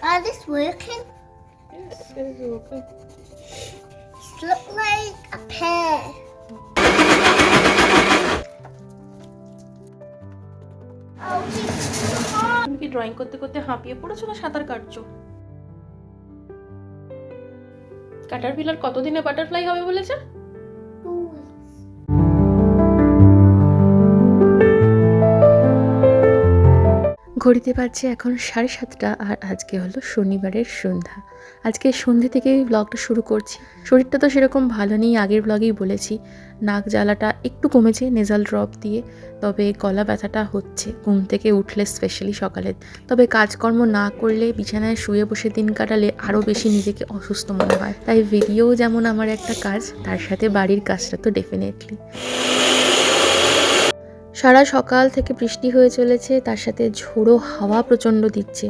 Are this working? Yes, it is okay. It look like a pear. তুমি কি drawing করতে করতে হাঁপিয়ে পড়েছো না সাঁতার কাটছো ক্যাটারপিলার কতদিনে বাটারফ্লাই হবে বলেছে ঘড়িতে পাচ্ছে এখন সাড়ে সাতটা আর আজকে হলো শনিবারের সন্ধ্যা। আজকে সন্ধে থেকেই ব্লগটা শুরু করছি। শরীরটা তো সেরকম ভালো নেই, আগের ব্লগেই বলেছি। নাক জ্বালাটা একটু কমেছে নেজাল ড্রপ দিয়ে, তবে গলা ব্যথাটা হচ্ছে। ঘুম থেকে উঠলে স্পেশালি সকালে। তবে কাজকর্ম না করলে বিছানায় শুয়ে বসে দিন কাটালে আরও বেশি নিজেকে অসুস্থ মনে হয়। তাই ভিডিও যেমন আমার একটা কাজ, তার সাথে বাড়ির কাজটা তো ডেফিনেটলি সারা সকাল থেকে বৃষ্টি হয়ে চলেছে, তার সাথে ঝোড়ো হাওয়া প্রচণ্ড দিচ্ছে,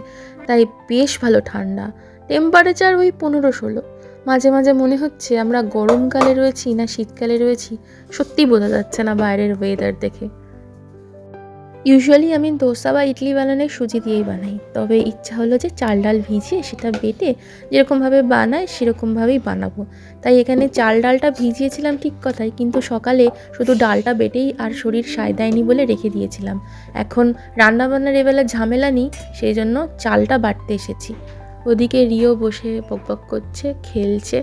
তাই বেশ ভালো ঠান্ডা। টেম্পারেচার ওই পনেরো ষোলো। মাঝে মাঝে মনে হচ্ছে আমরা গরমকালে রয়েছি না শীতকালে রয়েছি সত্যি বোঝা যাচ্ছে না বাইরের ওয়েদার দেখে। ইউজুয়ালি আমি দোসা বা ইডলি বানালে সুজি দিয়েই বানাই। তবে ইচ্ছা হলো যে চাল ডাল ভিজিয়ে সেটা বেটে যেরকমভাবে বানায় সেরকমভাবেই বানাবো। তাই এখানে চাল ডালটা ভিজিয়েছিলাম ঠিক কথাই, কিন্তু সকালে শুধু ডালটা বেটেই আর শরীর সায় দেয়নি বলে রেখে দিয়েছিলাম। এখন রান্নাবান্নার এবেলা ঝামেলা নেই, সেই জন্য চালটা বাটতে এসেছি। ওদিকে রিও বসে বকবক করছে, খেলছে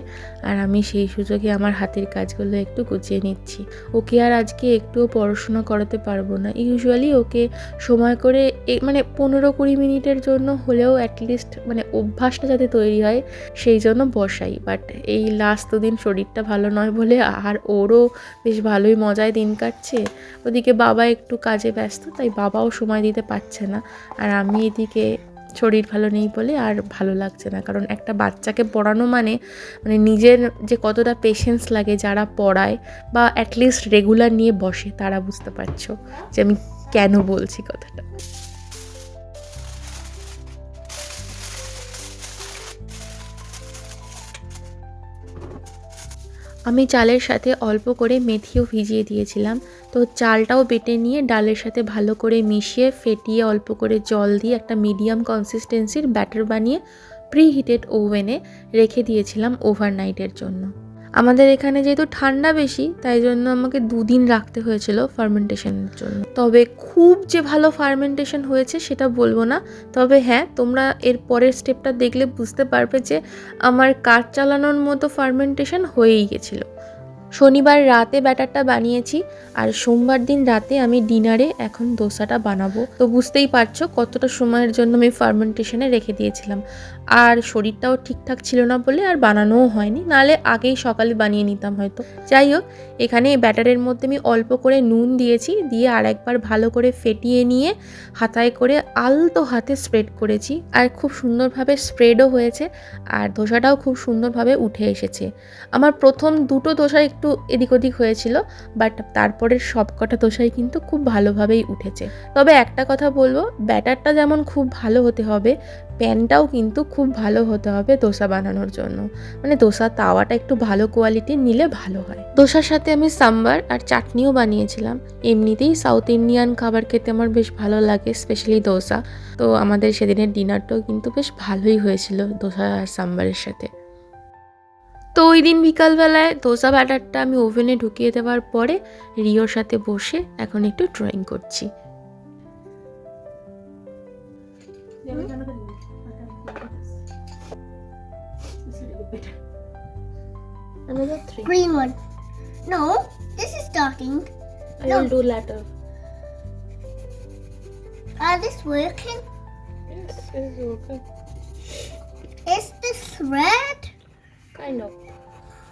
আর আমি সেই সুযোগে আমার হাতের কাজগুলো একটু গুছিয়ে নিচ্ছি। ওকে আর আজকে একটুও পড়াশোনা করাতে পারব না। ইউজুয়ালি ওকে সময় করে মানে পনেরো কুড়ি মিনিটের জন্য হলেও অ্যাটলিস্ট মানে অভ্যাসটা যাতে তৈরি হয় সেই জন্য বসাই। বাট এই লাস্ট দুদিন শরীরটা ভালো নয় বলে আর ওরও বেশ ভালোই মজায় দিন কাটছে। ওদিকে বাবা একটু কাজে ব্যস্ত, তাই বাবাও সময় দিতে পারছে না। আর আমি এদিকে শরীর ভালো নেই বলে আর ভালো লাগছে না। কারণ একটা বাচ্চাকে পড়ানো মানে মানে নিজের যে কতটা পেশেন্স লাগে যারা পড়ায় বা অ্যাটলিস্ট রেগুলার নিয়ে বসে, তারা বুঝতে পারছ যে আমি কেন বলছি কথাটা। আমি চালের সাথে অল্প করে মেথিও ভিজিয়ে দিয়েছিলাম। তো চালটাও বেটে নিয়ে ডালের সাথে ভালো করে মিশিয়ে ফেটিয়ে অল্প করে জল দিয়ে একটা মিডিয়াম কনসিস্টেন্সির ব্যাটার বানিয়ে প্রিহিটেড ওভেনে রেখে দিয়েছিলাম ওভারনাইটের জন্য। আমাদের এখানে যেহেতু ঠান্ডা বেশি, তাই জন্য আমাকে দুদিন রাখতে হয়েছিল ফার্মেন্টেশনের জন্য। তবে খুব যে ভালো ফার্মেন্টেশন হয়েছে সেটা বলব না। তবে হ্যাঁ তোমরা এর পরের স্টেপটা দেখলে বুঝতে পারবে যে আমার কাজ চালানোর মতো ফার্মেন্টেশন হয়েই গেছিল। শনিবার রাতে ব্যাটারটা বানিয়েছি আর সোমবার দিন রাতে আমি ডিনারে এখন দোসাটা বানাবো। তো বুঝতেই পারছ কতটা সময়ের জন্য আমি ফার্মেন্টেশনে রেখে দিয়েছিলাম। আর শরীরটাও ঠিকঠাক ছিল না বলে আর বানানোও হয়নি, নালে আগেই সকালে বানিয়ে নিতাম হয়তো। যাই হোক, এখানে ব্যাটারের মধ্যে আমি অল্প করে নুন দিয়েছি, দিয়ে আর একবার ভালো করে ফেটিয়ে নিয়ে হাতায় করে আলতো হাতে স্প্রেড করেছি। আর খুব সুন্দরভাবে স্প্রেডও হয়েছে, আর ধোসাটাও খুব সুন্দরভাবে উঠে এসেছে। আমার প্রথম দুটো দোসা একটু এদিক ওদিক হয়েছিল বাট তারপরের সব কটা দোসাই কিন্তু খুব ভালোভাবেই উঠেছে। তবে একটা কথা বলব, ব্যাটারটা যেমন খুব ভালো হতে হবে, প্যানটাও কিন্তু খুব ভালো হতে হবে দোসা বানানোর জন্য। মানে দোসা তাওয়াটা একটু ভালো কোয়ালিটির নিলে ভালো হয়। দোসার সাথে আমি সাম্বার আর চাটনিও বানিয়েছিলাম। এমনিতেই সাউথ ইন্ডিয়ান খাবার খেতে আমার বেশ ভালো লাগে স্পেশালি দোসা। তো আমাদের সেদিনের ডিনারটাও কিন্তু বেশ ভালোই হয়েছিল দোসা আর সাম্বারের সাথে। তো ওই দিন বিকালবেলায় দোসা ব্যাটারটা আমি ওভেনে ঢুকিয়ে দেওয়ার পরে রিওর সাথে বসে এখন একটু ড্রয়িং করছি। Kind of.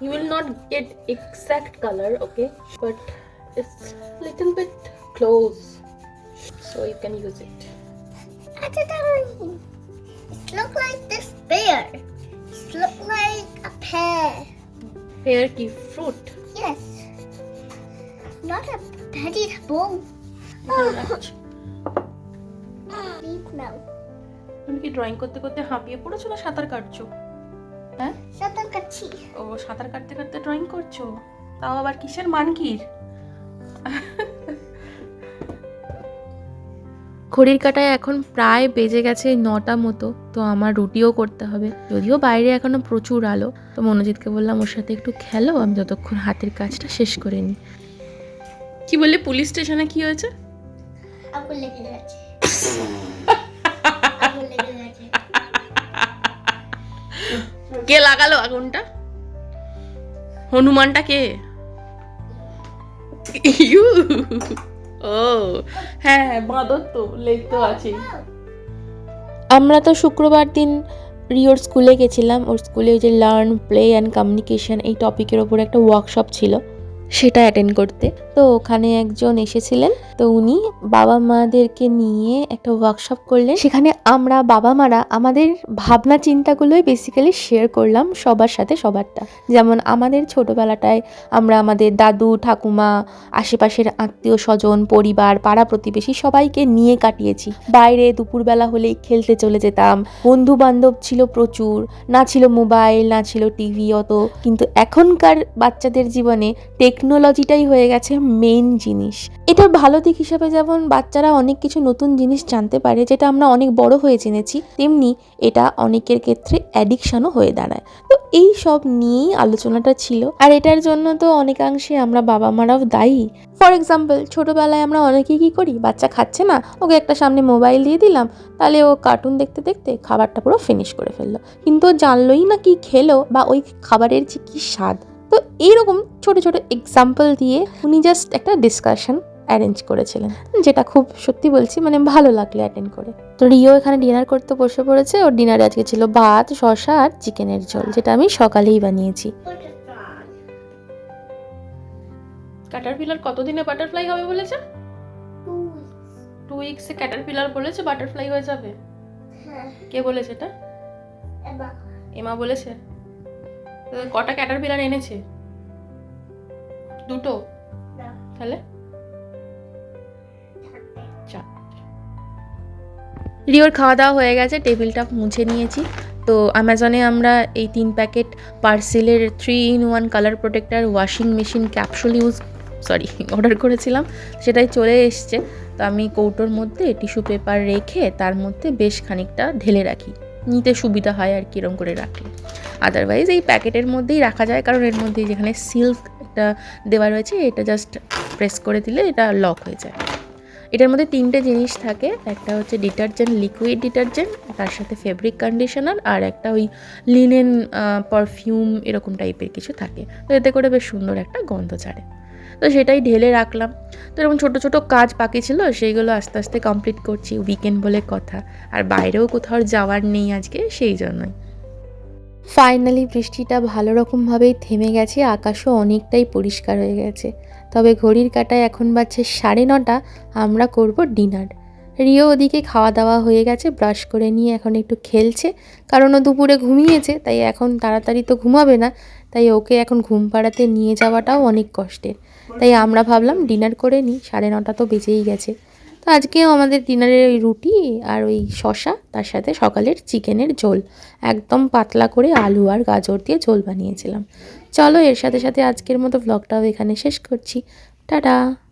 You will not get exact color, okay? But it's little bit close. So you can use it. It look like this bear. It look like a pear. Pear tea fruit. Yes. Not a vegetable. Oh. তুমি কি drawing করতে করতে হাঁপিয়ে পড়েছো না সাঁতার কাটছো হ্যাঁ? Shatan kachi. ও সাঁতার কাটতে কাটতে ড্রয়িং করছ? তাও আবার কিসের মানকির? ঘড়ির কাটায় এখন প্রায় বেজে গেছে নটা মতো তো আমার রুটিও করতে হবে। যদিও বাইরে এখনও প্রচুর আলো তো মনোজিৎকে বললাম ওর সাথে একটু খেলো আমি যতক্ষণ হাতের কাজটা শেষ করে নিই। কি বললে পুলিশ স্টেশনে কি হয়েছে? কে লাগালো আগুনটা? হনুমানটা কে? ইউ। ও হ্যাঁ হ্যাঁ বাঁদর তো লেগ তো আছে আমরা তো শুক্রবার দিন রিওর স্কুলে গেছিলাম। ওর স্কুলে ওই যে লার্ন প্লে অ্যান্ড কমিউনিকেশন এই টপিকের ওপর একটা ওয়ার্কশপ ছিল। সেটা অ্যাটেন্ড করতে। তো ওখানে একজন এসেছিলেন। তো উনি বাবা মাদেরকে নিয়ে একটা ওয়ার্কশপ করলেন। সেখানে আমরা বাবা মারা আমাদের ভাবনা চিন্তাগুলোই বেসিক্যালি শেয়ার করলাম সবার সাথে সবারটা। যেমন আমাদের ছোটোবেলাটায় আমরা আমাদের দাদু, ঠাকুমা, আশেপাশের আত্মীয় স্বজন, পরিবার, পাড়া প্রতিবেশী সবাইকে নিয়ে কাটিয়েছি। বাইরে দুপুরবেলা হলেই খেলতে চলে যেতাম। বন্ধু বান্ধব ছিল প্রচুর। না ছিল মোবাইল না ছিল টিভি অত। কিন্তু এখনকার বাচ্চাদের জীবনে টেকনোলজিটাই হয়ে গেছে মেইন জিনিস। এটার ভালো দিক হিসাবে যেমন বাচ্চারা অনেক কিছু নতুন জিনিস জানতে পারে, যেটা আমরা অনেক বড় হয়ে জেনেছি, তেমনি এটা অনেকের ক্ষেত্রে অ্যাডিকশানও হয়ে দাঁড়ায়। তো এই সব নিয়েই আলোচনাটা ছিল। আর এটার জন্য তো অনেকাংশে আমরা বাবা মারাও দায়ী। ফর এক্সাম্পল ছোটোবেলায় আমরা অনেকেই কী করি? বাচ্চা খাচ্ছে না, ওকে একটা সামনে মোবাইল দিয়ে দিলাম, তাহলে ও কার্টুন দেখতে দেখতে খাবারটা পুরো ফিনিশ করে ফেলল। কিন্তু জানলোই না কি খেলো বা ওই খাবারের যে কী স্বাদ। তো এইরকম ছোট ছোট এক্সাম্পল দিয়ে উনি জাস্ট একটা ডিসকাশন অ্যারেঞ্জ করেছিলেন যেটা খুব সত্যি বলছি মানে ভালো লাগল অ্যাটেন্ড করে। তো রিও এখানে ডিনার করতে বসে পড়েছে ওর ডিনারে আজকে ছিল ভাত শসা আর চিকেনের ঝোল যেটা আমি সকালেই বানিয়েছি। ক্যাটারপিলার কতদিনে বাটারফ্লাই হবে বলেছে? টু উইক্সে ক্যাটারপিলার বলেছে বাটারফ্লাই হয়ে যাবে। হ্যাঁ। কে বলেছে এটা? এমা বলেছে? কটা ক্যাটারপিলার এনেছে? দুটো? তাহলে? রিওর খাওয়া দাওয়া হয়ে গেছে টেবিলটা মুছে নিয়েছি। তো অ্যামাজনে আমরা এই তিন packet পার্সেলের three in one colour protector washing machine capsule use sorry order করেছিলাম। সেটাই চলে এসছে। তো আমি কৌটোর মধ্যে টিস্যু পেপার রেখে তার মধ্যে বেশ খানিকটা ঢেলে রাখি। নিতে সুবিধা হয় আর কিরম করে রাখলে। আদারওয়াইজ এই প্যাকেটের মধ্যেই রাখা যায়, কারণ এর মধ্যে যেখানে সিল্ক একটা দেওয়া রয়েছে, এটা জাস্ট প্রেস করে দিলে এটা লক হয়ে যায়। এটার মধ্যে তিনটে জিনিস থাকে, একটা হচ্ছে ডিটারজেন্ট লিকুইড ডিটারজেন্ট তার সাথে ফেব্রিক কন্ডিশনার আর একটা ওই লিনেন পারফিউম এরকম টাইপের কিছু থাকে। তো এতে করে বেশ সুন্দর একটা গন্ধ ছাড়ে। তো সেটাই ঢেলে রাখলাম। তো এরকম ছোটো ছোটো কাজ বাকি ছিল, সেইগুলো আস্তে আস্তে কমপ্লিট করছি উইকেন্ড বলে কথা। আর বাইরেও কোথাও যাওয়ার নেই আজকে, সেই জন্যই। ফাইনালি বৃষ্টিটা ভালো রকমভাবেই থেমে গেছে, আকাশও অনেকটাই পরিষ্কার হয়ে গেছে। তবে ঘড়ির কাটায় এখন বাজছে সাড়ে নটা, আমরা করব ডিনার রিও ওদিকে খাওয়া দাওয়া হয়ে গেছে ব্রাশ করে নিয়ে এখন একটু খেলছে। কারণ ও দুপুরে ঘুমিয়েছে, তাই এখন তাড়াতাড়ি তো ঘুমাবে না। তাই ওকে এখন ঘুম পাড়াতে নিয়ে যাওয়াটাও অনেক কষ্টের। তাই আমরা ভাবলাম ডিনার করে নিই, সাড়ে নটা তো বেজেই গেছে। তো আজকেও আমাদের ডিনারের ওই রুটি আর ওই শশা তার সাথে সকালের চিকেনের ঝোল। একদম পাতলা করে আলু আর গাজর দিয়ে ঝোল বানিয়েছিলাম। চলো এর সাথে সাথে আজকের মতো ব্লগটাও এখানে শেষ করছি। টাটা!